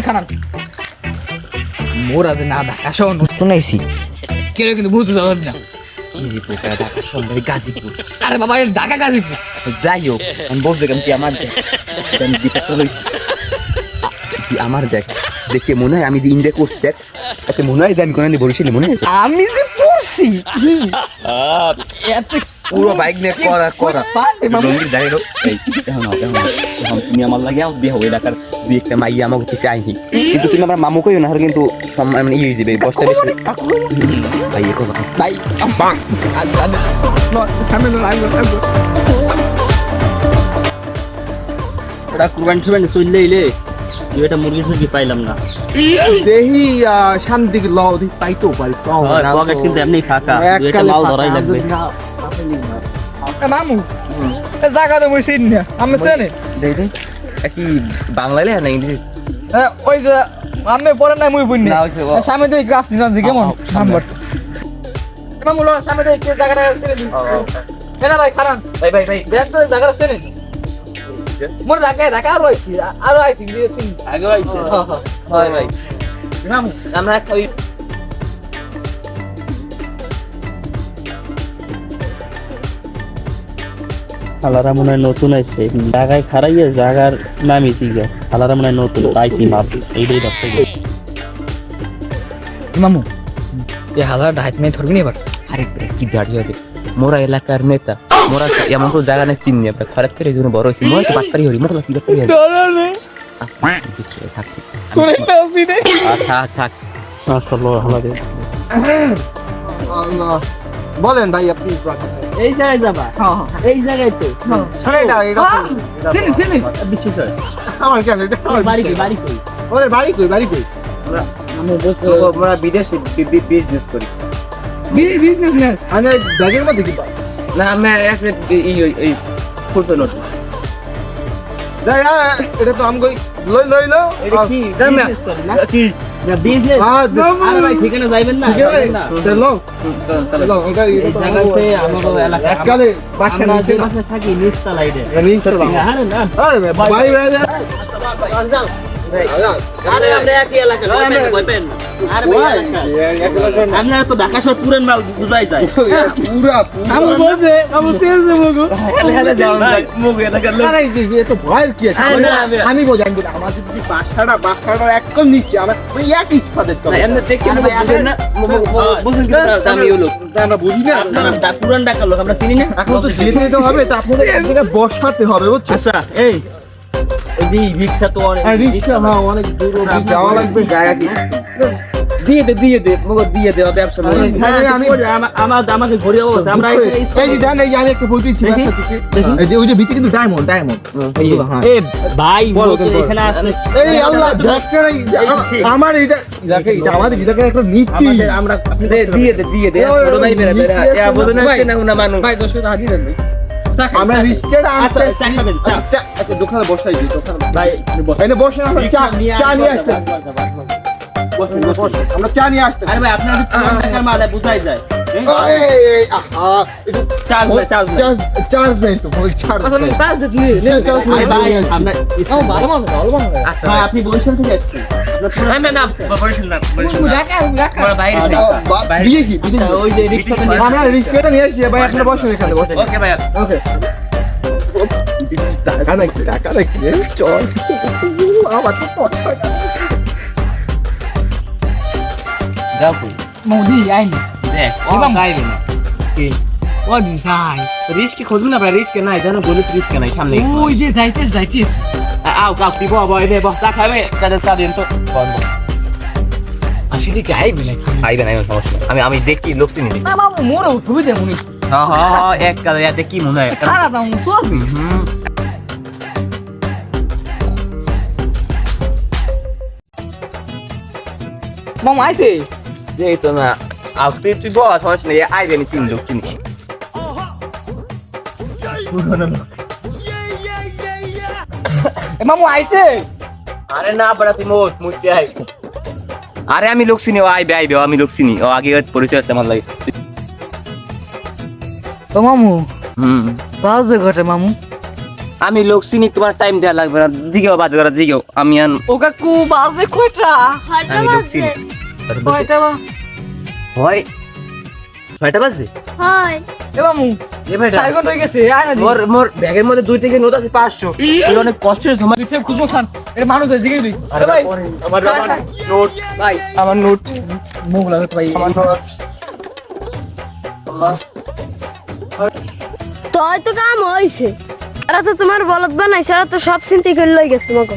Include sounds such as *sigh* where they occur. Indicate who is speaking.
Speaker 1: দেখুন খানান মোরা যে না কেউ কিন্তু বুঝতে যাবেন না। আরে বাবা ঢাকা গাজীপুর।
Speaker 2: যাই হোক আমি বলতে গেলাম কি আমার দেখ। আমি আমার মনে হয় আমি যে ইন্ডিয়া কোর্স দেখ। এতে মনে হয় যে আমি মনে হয়।
Speaker 1: আমি যে পড়ছি? এত
Speaker 2: পুরো বাইক নিয়ে করা করা। যাই হোক এই তুমি আমার লাগে আও বিয়ে হবে ডাকার দুই একটা মাইয়া আমাকে পিছে আইনি। কিন্তু তুমি আমার মামু কইও না আর কিন্তু সম্মান মানে ইয়ে হয়ে যাবে বসতে বেশি। ভাই এ কথা
Speaker 1: ভাই পাং সামনে লাগবে লাগবে
Speaker 3: ওটা কুরবান চললে তুই এটা মুরগি টুরগি পাইলাম না।
Speaker 4: দেহি শান্তি লও দি পাইতেও পারি।
Speaker 3: কিন্তু এমনি ফাঁকা এটা মাল ধরাই লাগবে।
Speaker 1: মামু এ জায়গা তো মুই চিনি না আমি চেনে?
Speaker 2: দেখ কি বাংলালে না ইংলিশ
Speaker 1: এ, ওই যে আমি পরে নাই মুই বুঝনি
Speaker 2: না।
Speaker 1: সামনে দিয়ে গ্রাস নিলাম যে কেমন নাম্বার মামু লো সামনে দিয়ে কে জায়গাটা ছেড়ে দিন না ভাই খারান
Speaker 2: ভাই ভাই ভাই।
Speaker 1: দেখ তো জায়গাটা দিন মোর ঢাকায় ঢাকা আরও আইছি আরও আইছি
Speaker 3: আগে আইছে
Speaker 2: ভাই ভাই।
Speaker 1: মামু।
Speaker 2: আমরা একটা
Speaker 3: হালারা মনে হয় নতুন আইছে। জায়গায় খারাইয়ে জায়গার নামই চিগা হালারা মনে হয় নতুন আইসি মাপ এইটাই গেছে
Speaker 1: মামু এই হাজার ডাইট মে ধরবি না এবার?
Speaker 2: আরে কি গাড়ি হবে? মোরা এলাকার নেতা। মোরা এমন কোনো জায়গা না চিনি আমরা খরচ করে জন্য বড় হয়েছি মোরা তো বাটপারি হরি মোরা কি বাটপারি হরি।
Speaker 1: নেই নেই
Speaker 3: হালারে।
Speaker 4: আল্লাহ। বলেন ভাই আপনি
Speaker 3: এই জায়গায় যাবা?
Speaker 1: হ্যাঁ
Speaker 3: এই জায়গায় তো। হয়
Speaker 4: আমার কেন
Speaker 3: বাড়ি কই? বাড়ি কই?
Speaker 4: ওদের বাড়ি কই? বাড়ি কই?
Speaker 2: আমরা বিদেশে বিজনেস করি।
Speaker 1: বিজনেস নেস
Speaker 4: আমি ব্যাগের মধ্যে কি
Speaker 2: না আমরা একটা এই এই নোট
Speaker 4: এটা তো আমি লই লই লো
Speaker 3: কি? বিজনেস করে না?
Speaker 2: কি?
Speaker 4: হ্যাঁ
Speaker 3: থাকি নিচতলা এটা
Speaker 4: নিচে
Speaker 3: আরে না
Speaker 4: আরে ভাই
Speaker 3: আপনারা তো ঢাকা শহর পুরান মাল বুঝাই যায়।
Speaker 4: পুরা
Speaker 1: আমি মগো
Speaker 4: বোঝাই কিন্তু আমাদের যদি বাসাটা বাসাটা একদম নিচে আমার ওই এক ইচ্ছা দেখতে
Speaker 2: এমনি দেখে বুঝেন না বুঝেন কি দামি হলো।
Speaker 4: আমরা বুঝি না।
Speaker 3: পুরান ঢাকার লোক আমরা চিনি না।
Speaker 4: এখন তো যেতে তো হবে তো আপনাদের *laughs* বসাতে হবে বুঝছ
Speaker 3: আচ্ছা এই। ওই রিক্সা তো অনেক
Speaker 4: রিক্সা হ্যাঁ অনেক দূর অবধি যাওয়া লাগবে।
Speaker 2: জায়গা দিয়ে দে দিয়ে দে মগো দিয়ে দে ব্যবসা
Speaker 4: আমা-
Speaker 3: আমার আমাকে ঘড়ি অবস্থা আমরা
Speaker 4: এই যে জান এই আমি একটা বলতে ইচ্ছি
Speaker 3: দেখি,
Speaker 4: বাসা থেকে
Speaker 3: দেখি।
Speaker 4: এই যে ওই যে ভিতরে কিন্তু ডায়মন্ড ডায়মন্ড হ্যাঁ।
Speaker 3: এ ভাই। এখানে আসলে
Speaker 4: এই আল্লাহ ডাক্তার আমার এটা দেখে এটা আমাদের বিধাকের একটা নীতি।
Speaker 3: আমরা
Speaker 2: দিয়ে দে দিয়ে দে ভাই বেরা দে ইয়া বোঝেন না। না না মানুষ।
Speaker 1: ভাই দশ টাকা দিয়ে দেন
Speaker 4: আমরা রিস্কের
Speaker 3: আচ্ছা,
Speaker 4: আনতে।
Speaker 3: চা
Speaker 4: আচ্ছা দোকানে বসাই দিই দোকানে
Speaker 3: ভাই বস।
Speaker 4: এনে বসে আমরা চা চা নিয়ে আসতে।
Speaker 3: বসেন, বসেন।
Speaker 4: আমরা চা নিয়ে আসতে।
Speaker 3: আরে ভাই আপনার মাল বুঝাই যায়। আপনি বরিশাল থেকে আসছেন।
Speaker 2: আমরা বাইরে থেকে।
Speaker 4: ও, বা- দিয়েছি দিয়েছি।
Speaker 3: ওই যে রিক্সাতে নিয়ে-
Speaker 4: নিয়ে আসছি ভাই বসেন এখানে বসেন।
Speaker 2: ওকে ভাই
Speaker 4: ওকে। টাকা নাকি টাকা নাকি? চল। আমার তো পয়সা
Speaker 2: যাও কই
Speaker 1: আইনি।
Speaker 2: দেখ
Speaker 1: এবার-
Speaker 2: গাইবে না।
Speaker 3: কি?
Speaker 1: ও ডিজাইন।
Speaker 3: রিস্কে খুঁজুন না ভাই রিস্কে নাই জানো গরিব রিস্কে নাই সামনে
Speaker 1: ওই যে যাইতে যাইতে।
Speaker 3: আও কাউ দিব বয় বস চা খাবে চা চা দিন তো।
Speaker 1: আসলে কি আইবি নাকি?
Speaker 2: আইবে না সমস্যা আমি আমি দেখি লোক চিনি দেখি।
Speaker 1: না বাবু মোর উঠবি দে মনে
Speaker 2: হ্যাঁ। হ্যাঁ হ্যাঁ এক কাজ ইয়াতে কি মনে হয়।
Speaker 1: খারাপ না চলবি।
Speaker 2: হুম না। আউ তুই তুই বল সমস্যা নেই আইবে আমি চিনি লোক চিনি
Speaker 1: এ মামু আইছে?
Speaker 2: আরে না বড়া তুই মোট মুইতে আই আরে আমি লোক চিনি ও আইবে আইবে ও আমি লোক চিনি। ও আগে পরিচয় আছে আমার লাগে।
Speaker 1: তো মামু
Speaker 2: হুম।
Speaker 1: বাজে ঘটে মামু।
Speaker 2: আমি লোক চিনি তোমার টাইম দেওয়া লাগবে না। জিগেও বাজ করা জিগেও। আমি আন
Speaker 1: ও কাকু বাজে কয়টা?
Speaker 2: আমি লোক চিনি।
Speaker 1: কয়টা
Speaker 2: হয় ছয়টা বাজে
Speaker 5: হয়।
Speaker 1: এ মামু
Speaker 2: এ ভাই
Speaker 1: হয়ে গেছে আয় না
Speaker 2: মোর মোর ব্যাগের মধ্যে দুই থেকে নোট আছে পাঁচশো। তুই অনেক কষ্টের জমা।
Speaker 1: খুঁজবো খান এটা মানুষ আছে জিগে দিই আরে ভাই।
Speaker 2: আমার। নোট। ভাই
Speaker 1: আমার নোট। মুখ ভাই।
Speaker 2: আমার নোট।
Speaker 5: তো হয়তো কাম হয়েছে এরা তো তোমার বলদ তো সব চিন্তা করে লই গেছে তোমাকে।